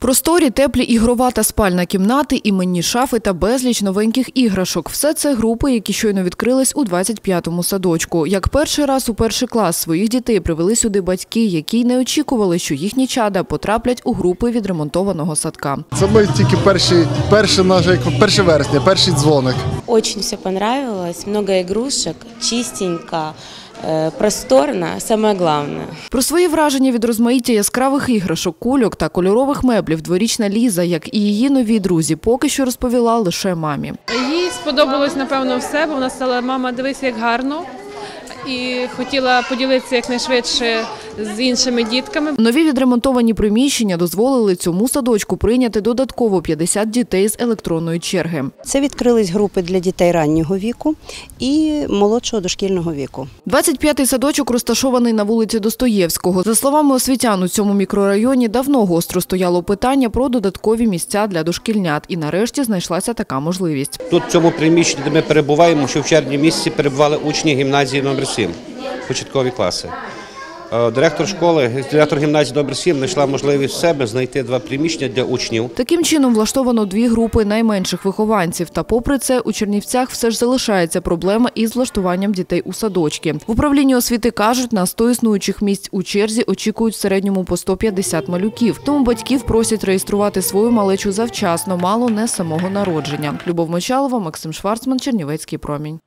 Просторі, теплі ігрова та спальна кімнати, іменні шафи та безліч новеньких іграшок. Все це групи, які щойно відкрились у 25-му садочку. Як перший раз у перший клас своїх дітей привели сюди батьки, які й не очікували, що їхні чада потраплять у групи відремонтованого садка. Це ми тільки перші, перші наш, як 1 вересня, перший дзвоник. Очень все понравилось, много игрушек, чистенько, э, саме самое главное. Про свої враження від розмаїття яскравих іграшок, кульок та кольорових меблів дворічна Ліза, як і її нові друзі, поки що розповіла лише мамі. Їй сподобалось напевно все, бо вона стала мама, дивись, як гарно. І хотіла поділитися якнайшвидше з іншими дітками. Нові відремонтовані приміщення дозволили цьому садочку прийняти додатково 50 дітей з електронної черги. Це відкрились групи для дітей раннього віку і молодшого дошкільного віку. 25-й садочок розташований на вулиці Достоєвського. За словами освітян, у цьому мікрорайоні давно гостро стояло питання про додаткові місця для дошкільнят, і нарешті знайшлася така можливість. Тут в цьому приміщенні, де ми перебуваємо, що в червні місяці перебували учні гімназії номер 7 початкові класи. Е, Директор школи, директор гімназії номер 7 знайшла можливість в себе знайти два приміщення для учнів. Таким чином влаштовано дві групи найменших вихованців. Та попри це у Чернівцях все ж залишається проблема із влаштуванням дітей у садочки. В управлінні освіти кажуть, на 100 існуючих місць у черзі очікують в середньому по 150 малюків. Тому батьків просять реєструвати свою малечу завчасно, мало не самого народження. Любов Мочалова, Максим Шварцман, Чернівецький промінь.